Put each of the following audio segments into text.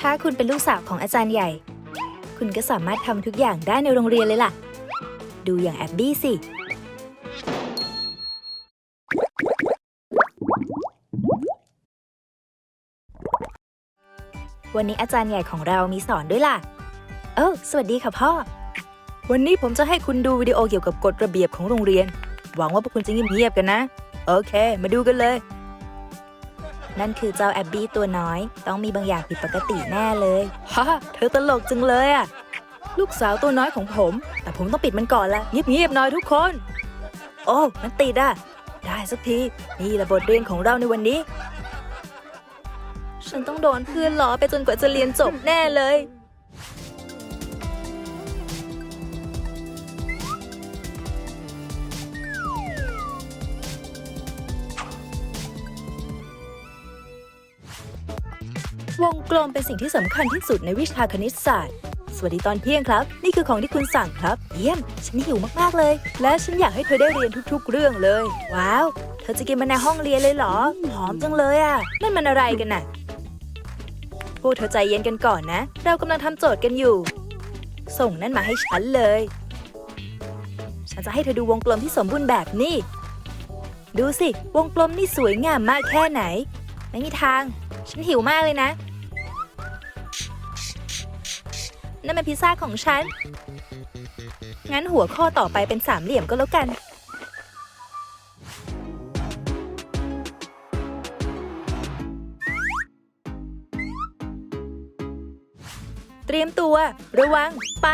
ถ้าคุณเป็นลูกสาวของอาจารย์ใหญ่ คุณก็สามารถทำทุกอย่างได้ในโรงเรียนเลยล่ะ ดูอย่างแอบบี้สิ วันนี้อาจารย์ใหญ่ของเรามีสอนด้วยล่ะ เออสวัสดีค่ะพ่อ วันนี้ผมจะให้คุณดูวิดีโอเกี่ยวกับกฎระเบียบของโรงเรียน หวังว่าพวกคุณจะเงียบๆกันนะ โอเค มาดูกันเลย นั่นคือเจ้าแอบบี้ตัวน้อย ต้องมีบางอย่างผิดปกติแน่เลยฮ่าเธอตลกจังเลยอะลูกสาวตัวน้อยของผม แต่ผมต้องปิดมันก่อนละเงียบๆหน่อยทุกคน โอ้มันติดอะได้สักที นี่แหละบทเรียนของเราในวันนี้ ฉันต้องโดนเพื่อนล้อไปจนกว่าจะเรียนจบแน่เลย วงกลมเป็นสิ่งที่สำคัญที่สุดในวิชาคณิตศาสตร์ สวัสดีตอนเที่ยงครับ นี่คือของที่คุณสั่งครับ เยี่ยม ฉันหิวมากๆเลย และฉันอยากให้เธอได้เรียนทุกๆ เรื่องเลย ว้าว เธอจะกินมันในห้องเรียนเลยเหรอ หอมจังเลยอะ นั่นมันอะไรกันน่ะ พวกเธอใจเย็นกันก่อนนะ เรากำลังทำโจทย์กันอยู่ ส่งนั่นมาให้ฉันเลย ฉันจะให้เธอดูวงกลมที่สมบูรณ์แบบนี้ดูสิ วงกลมนี่สวยงามมากแค่ไหน ไม่มีทาง ฉันหิวมากเลยนะ นั่นมันพิซซ่าของฉัน งั้นหัวข้อต่อไปเป็นสามเหลี่ยมก็แล้วกัน เตรียมตัว ระวัง ไป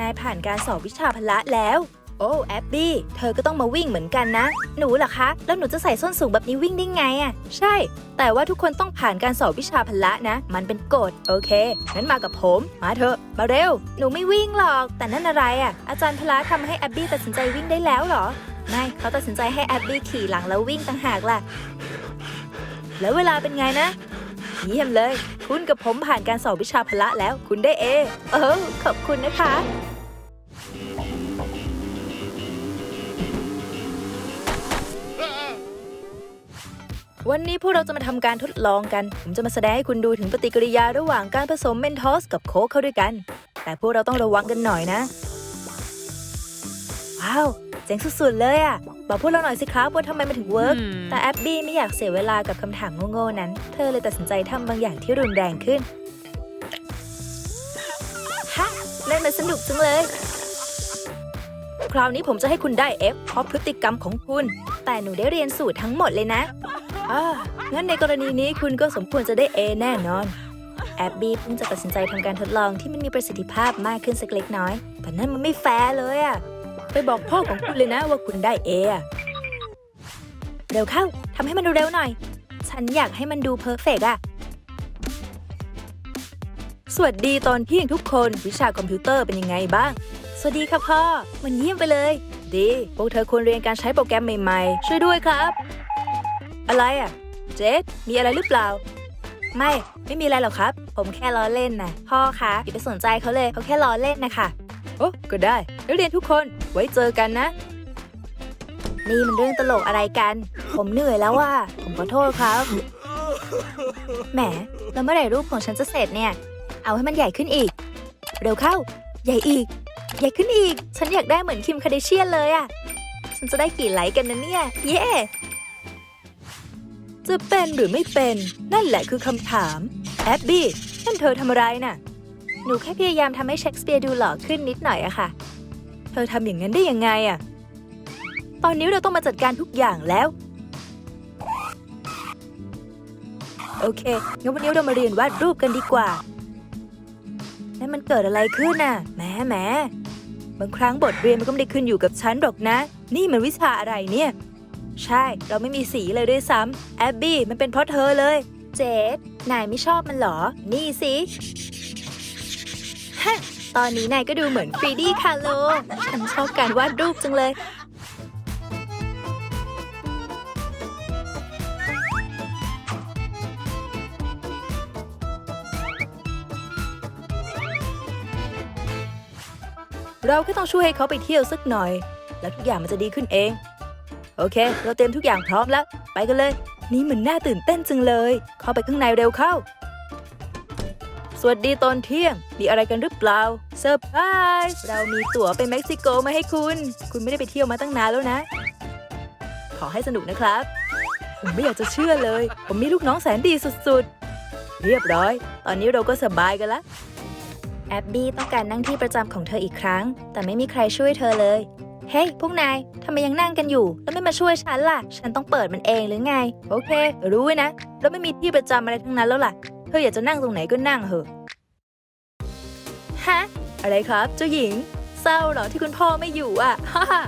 นายผ่านการสอบวิชาพละแล้ว โอ้แอบบี้ เธอก็ต้องมาวิ่งเหมือนกันนะ หนูเหรอคะ แล้วหนูจะใส่ส้นสูงแบบนี้วิ่งได้ไงอะใช่ แต่ว่าทุกคนต้องผ่านการสอบวิชาพละนะ มันเป็นกฎ โอเค งั้นมากับผม มาเถอะ มาเร็ว หนูไม่วิ่งหรอก แต่นั่นอะไรอะอาจารย์พละทำให้แอบบี้ตัดสินใจวิ่งได้แล้วหรอ ไม่ เขาตัดสินใจให้แอบบี้ขี่หลังแล้ววิ่งต่างหากล่ะ แล้วเวลาเป็นไงนะ เยี่ยมเลย คุณกับผมผ่านการสอบวิชาพละแล้ว คุณได้เอ เออขอบคุณนะคะ วันนี้พวกเราจะมาทำการทดลองกัน ผมจะมาแสดงให้คุณดูถึงปฏิกิริยาระหว่างการผสมเมนทอสกับโค้กเข้าด้วยกัน แต่พวกเราต้องระวังกันหน่อยนะ ว้าว เจ๋งสุดๆเลยอะบอกพวกเราหน่อยสิครับว่าทำไมมันถึงเวิร์กแต่แอบบี้ไม่อยากเสียเวลากับคำถามโง่ๆนั้น เธอเลยตัดสินใจทำบางอย่างที่รุนแรงขึ้นฮะเล่นมันสนุกจังเลยคราวนี้ผมจะให้คุณได้ F เพราะพฤติกรรมของคุณ แต่หนูได้เรียนสูตรทั้งหมดเลยนะ อ่างั้นในกรณีนี้คุณก็สมควรจะได้ A แน่นอน แอบบี้เพิ่งจะตัดสินใจทำการทดลองที่มันมีประสิทธิภาพมากขึ้นสักเล็กน้อย แต่นั่นมันไม่แฟร์เลยอะไปบอกพ่อของคุณเลยนะว่าคุณได้ A อะเร็วเข้าทำให้มันเร็วๆหน่อย ฉันอยากให้มันดูเพอร์เฟกอะสวัสดีตอนเที่ยงทุกคนวิชาคอมพิวเตอร์เป็นยังไงบ้าง สวัสดีค่ะพ่อ มันเยี่ยมไปเลย ดี พวกเธอควรเรียนการใช้โปรแกรมใหม่ๆ ช่วยด้วยครับ อะไรอะ เจสมีอะไรหรือเปล่า ไม่ ไม่มีอะไรหรอกครับ ผมแค่ล้อเล่นนะพ่อคะอย่าไปสนใจเขาเลยเขาแค่ล้อเล่นนะคะโอ้ก็ได้นักเรียนทุกคนไว้เจอกันนะ นี่มันเรื่องตลกอะไรกัน ผมเหนื่อยแล้วว่า ผมขอโทษครับแหมแล้วเมื่อไหร่รูปของฉันจะเสร็จเนี่ย เอาให้มันใหญ่ขึ้นอีก เร็วเข้า ใหญ่อีก ใหญ่ขึ้นอีก ฉันอยากได้เหมือนคิมคาเดเชียนเลยอะฉันจะได้กี่ไลค์กันนะเนี่ย เย้ จะเป็นหรือไม่เป็น นั่นแหละคือคำถาม แอบบี้นั่นเธอทำอะไรน่ะ หนูแค่พยายามทำให้เชคสเปียร์ดูหล่อขึ้นนิดหน่อยอะค่ะ เธอทำอย่างนั้นได้ยังไงอะตอนนี้เราต้องมาจัดการทุกอย่างแล้ว โอเคงั้นวันนี้เรามาเรียนวาดรูปกันดีกว่านั่นมันเกิดอะไรขึ้นน่ะแหมแหมบางครั้งบทเรียนมันก็ไม่ได้ขึ้นอยู่กับฉันหรอกนะ นี่มันวิชาอะไรเนี่ย ใช่ เราไม่มีสีเลยด้วยซ้ำแอบบี้มันเป็นเพราะเธอเลย เจดนายไม่ชอบมันเหรอ นี่สิฮะตอนนี้นายก็ดูเหมือนฟรีดี้คาโลฉันชอบการวาดรูปจังเลย เราแค่ต้องช่วยให้เขาไปเที่ยวสักหน่อย แล้วทุกอย่างมันจะดีขึ้นเอง โอเค เราเตรียมทุกอย่างพร้อมแล้ว ไปกันเลย นี่มันน่าตื่นเต้นจังเลย เข้าไปข้างในเร็วเข้า สวัสดีตอนเที่ยง มีอะไรกันหรือเปล่า เซอร์ไพรส์เรามีตั๋วไปเม็กซิโกมาให้คุณ คุณไม่ได้ไปเที่ยวมาตั้งนานแล้วนะ ขอให้สนุกนะครับ ผมไม่อยากจะเชื่อเลย ผมมีลูกน้องแสนดีสุดๆ เรียบร้อย ตอนนี้เราก็สบายกันละแอบบี้ต้องการนั่งที่ประจำของเธออีกครั้ง แต่ไม่มีใครช่วยเธอเลย เฮ้ยพวกนายทำไมยังนั่งกันอยู่ แล้วไม่มาช่วยฉันล่ะ ฉันต้องเปิดมันเองหรือไง โอเค รู้ไว้นะเราไม่มีที่ประจำอะไรทั้งนั้นแล้วล่ะ เธออยากจะนั่งตรงไหนก็นั่งเถอะฮะอะไรครับ เจ้าหญิง เศร้าเหรอที่คุณพ่อไม่อยู่อะฮ่าฮ่า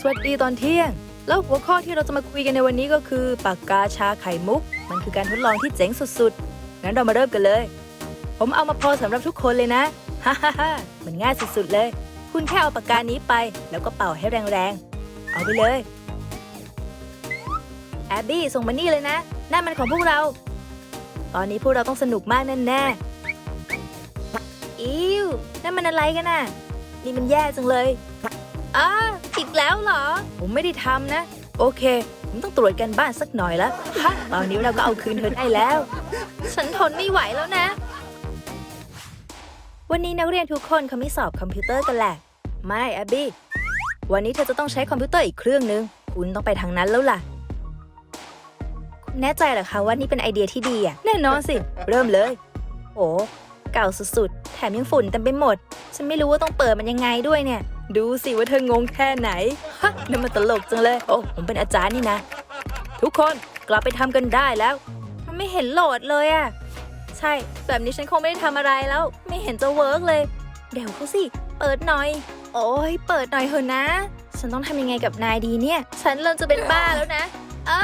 สวัสดีตอนเที่ยง แล้วหัวข้อที่เราจะมาคุยกันในวันนี้ก็คือปากกาชาไข่มุก มันคือการทดลองที่เจ๋งสุดๆงั้นเรามาเริ่มกันเลย ผมเอามาพอสำหรับทุกคนเลยนะฮ่าฮ่าฮ่ามันง่ายสุดๆเลย คุณแค่เอาปากกานี้ไป แล้วก็เป่าให้แรงๆ เอาไปเลย แอบบี้ส่งมานี่เลยนะนั่นมันของพวกเรา ตอนนี้พวกเราต้องสนุกมากแน่ๆอิวนั่นมันอะไรกันน่ะ นี่มันแย่จังเลยอ้าอีกแล้วเหรอ ผมไม่ได้ทำนะ โอเค ผมต้องตรวจกันบ้านสักหน่อยละฮะตอนนี้เราก็เอาคืนเธอได้แล้ว ฉันทนไม่ไหวแล้วนะ วันนี้นักเรียนทุกคนเขามีสอบคอมพิวเตอร์กันแหละ ไม่แอบบี้ วันนี้เธอจะต้องใช้คอมพิวเตอร์อีกเครื่องนึง คุณต้องไปทางนั้นแล้วล่ะคุณแน่ใจเหรอคะว่านี่เป็นไอเดียที่ดีอะ แน่นอนสิ เริ่มเลย โอ้เก่าสุดๆ แถมยังฝุ่นเต็มไปหมด ฉันไม่รู้ว่าต้องเปิดมันยังไงด้วยเนี่ย ดูสิว่าเธองงแค่ไหน ฮะนั่นมันตลกจังเลย โอ้ ผมเป็นอาจารย์นี่นะ ทุกคนกลับไปทำกันได้แล้ว มันไม่เห็นโหลดเลยอะ ใช่ แบบนี้ฉันคงไม่ได้ทำอะไรแล้ว ไม่เห็นจะเวิร์กเลย เดี๋ยวเขาสิ เปิดหน่อย โอ้ยเปิดหน่อยเถอะนะ ฉันต้องทำยังไงกับนายดีเนี่ย ฉันเริ่มจะเป็นบ้าแล้วนะอ้า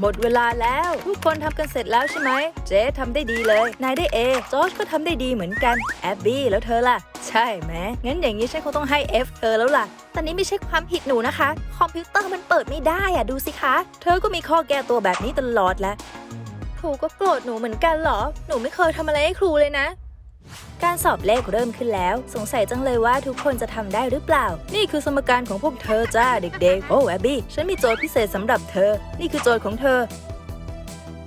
หมดเวลาแล้ว ทุกคนทำกันเสร็จแล้วใช่ไหม เจ๊ทำได้ดีเลย นายได้เอจอร์จก็ทำได้ดีเหมือนกัน แอบบี้แล้วเธอล่ะ ใช่ไหม งั้นอย่างนี้ฉันคงต้องให้ F เธอแล้วล่ะ แต่นี้ไม่ใช่ความผิดหนูนะคะ คอมพิวเตอร์มันเปิดไม่ได้อะดูสิคะ เธอก็มีข้อแก้ตัวแบบนี้ตลอดแหละ รูก็โกรธหนูเหมือนกันเหรอ หนูไม่เคยทำอะไรให้ครูเลยนะ การสอบเลขเริ่มขึ้นแล้ว สงสัยจังเลยว่าทุกคนจะทำได้หรือเปล่า นี่คือสมการของพวกเธอจ้าเด็กๆ โอ้แอบบี้ ฉันมีโจทย์พิเศษสำหรับเธอ นี่คือโจทย์ของเธอ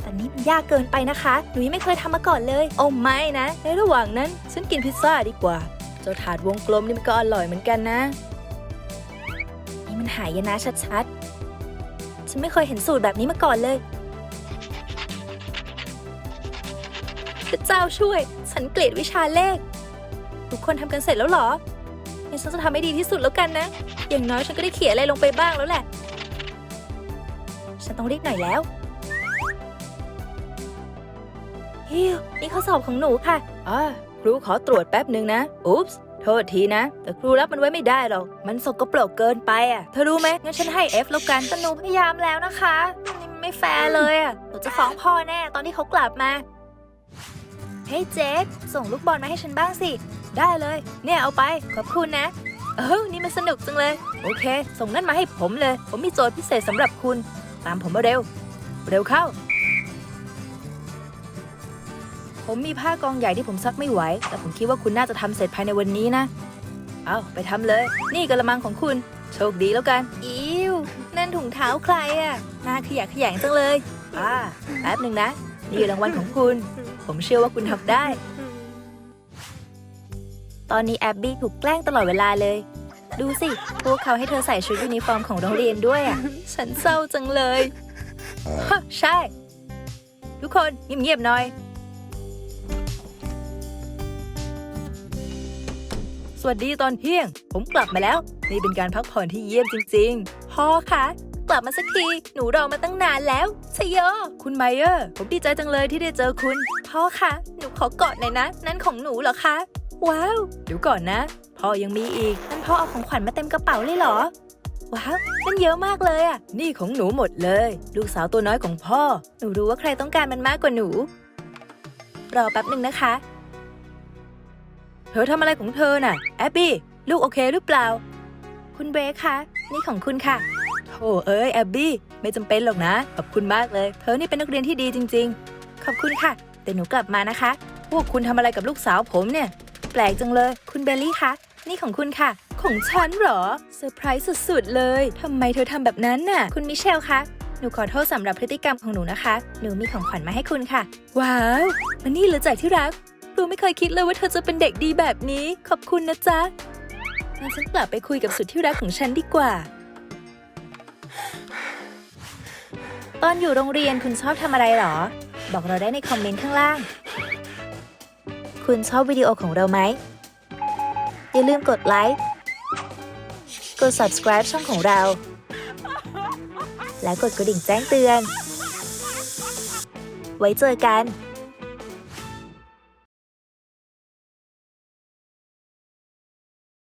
แต่นี่มันยากเกินไปนะคะ หนูยังไม่เคยทำมาก่อนเลย โอ้ไม่นะ ในระหว่างนั้นฉันกินพิซซ่าดีกว่า เจ้าถาดวงกลมนี่มันก็อร่อยเหมือนกันนะ นี่มันหายนะชัดๆ ฉันไม่เคยเห็นสูตรแบบนี้มาก่อนเลย ระเจ้าช่วย ฉันเกลียดวิชาเลข ทุกคนทำกันเสร็จแล้วเหรองั้นฉันจะทำให้ดีที่สุดแล้วกันนะ อย่างน้อยฉันก็ได้เขียนอะไรลงไปบ้างแล้วแหละ ฉันต้องรีบหน่อยแล้วฮิวนี่ข้อสอบของหนูค่ะอ่าครูขอตรวจแป๊บหนึ่งนะ อุ๊ปส์ โทษทีนะ แต่ครูรับมันไว้ไม่ได้หรอก มันสกปรกเกินไปอะ เธอรู้ไหมงั้นฉันให้ F แล้วกันแต่หนูพยายามแล้วนะคะนี่มันไม่แฟร์เลยอะ หนูจะฟ้องพ่อแน่ตอนที่เขากลับมา เฮ้ยเจสส่งลูกบอลมาให้ฉันบ้างสิ ได้เลย เนี่ยเอาไป ขอบคุณนะ เออนี่มันสนุกจังเลย โอเค ส่งนั่นมาให้ผมเลย ผมมีโจทย์พิเศษสำหรับคุณ ตามผมมาเร็ว เร็วเข้า ผมมีผ้ากองใหญ่ที่ผมซักไม่ไหว แต่ผมคิดว่าคุณน่าจะทำเสร็จภายในวันนี้นะ เอาไปทำเลย นี่กระมังของคุณ โชคดีแล้วกัน อิวนั่นถุงเท้าใครอะน่าขยะแขยงจังเลย อ่า แป๊บหนึ่งนะ นี่รางวัลของคุณ ผมเชื่อว่าคุณทำได้ ตอนนี้แอบบี้ถูกแกล้งตลอดเวลาเลย ดูสิ พวกเขาให้เธอใส่ชุดยูนิฟอร์มของโรงเรียนด้วยอะ ฉันเศร้าจังเลยฮะใช่ ทุกคนเงียบๆหน่อย สวัสดีตอนเที่ยง ผมกลับมาแล้ว นี่เป็นการพักผ่อนที่เยี่ยมจริง ๆ พ่อคะ กลับมาสักที หนูรอมาตั้งนานแล้วชยโย คุณไมเออร์ ผมดีใจจังเลยที่ได้เจอคุณ พ่อคะหนูขอกอดหน่อยนะ นั่นของหนูเหรอคะ ว้าวเดี๋ยวก่อนนะ พ่อยังมีอีก นั่นพ่อเอาของขวัญมาเต็มกระเป๋าเลยเหรอ ว้าวนั่นเยอะมากเลยอะนี่ของหนูหมดเลย ลูกสาวตัวน้อยของพ่อ หนูรู้ว่าใครต้องการมันมากกว่าหนู รอแป๊บหนึ่งนะคะ เธอทำอะไรของเธอน่ะ แอบบี้ ลูกโอเคหรือเปล่า คุณเบรคคะ นี่ของคุณค่ะ โธ่เอ้ยแอบบี้ไม่จำเป็นหรอกนะ ขอบคุณมากเลย เธอนี่เป็นนักเรียนที่ดีจริง ๆ ขอบคุณค่ะ แต่หนูกลับมานะคะ พวกคุณทำอะไรกับลูกสาวผมเนี่ย แปลกจังเลย คุณเบลลี่คะนี่ของคุณค่ะ ของฉันเหรอเซอร์ไพรส์สุดๆเลยทำไมเธอทำแบบนั้นน่ะ คุณมิเชลคะหนูขอโทษสำหรับพฤติกรรมของหนูนะคะ หนูมีของขวัญมาให้คุณค่ะ ว้าวมันนี่เหรือจ่ายที่รักครูไม่เคยคิดเลยว่าเธอจะเป็นเด็กดีแบบนี้ ขอบคุณนะจ๊ะงั้นฉันกลับไปคุยกับสุดที่รักของฉันดีกว่า ตอนอยู่โรงเรียนคุณชอบทำอะไรหรอ บอกเราได้ในคอมเมนต์ข้างล่าง คุณชอบวิดีโอของเราไหม อย่าลืมกดไลค์ กด subscribe ช่องของเรา และกดกระดิ่งแจ้งเตือน ไว้เจอกัน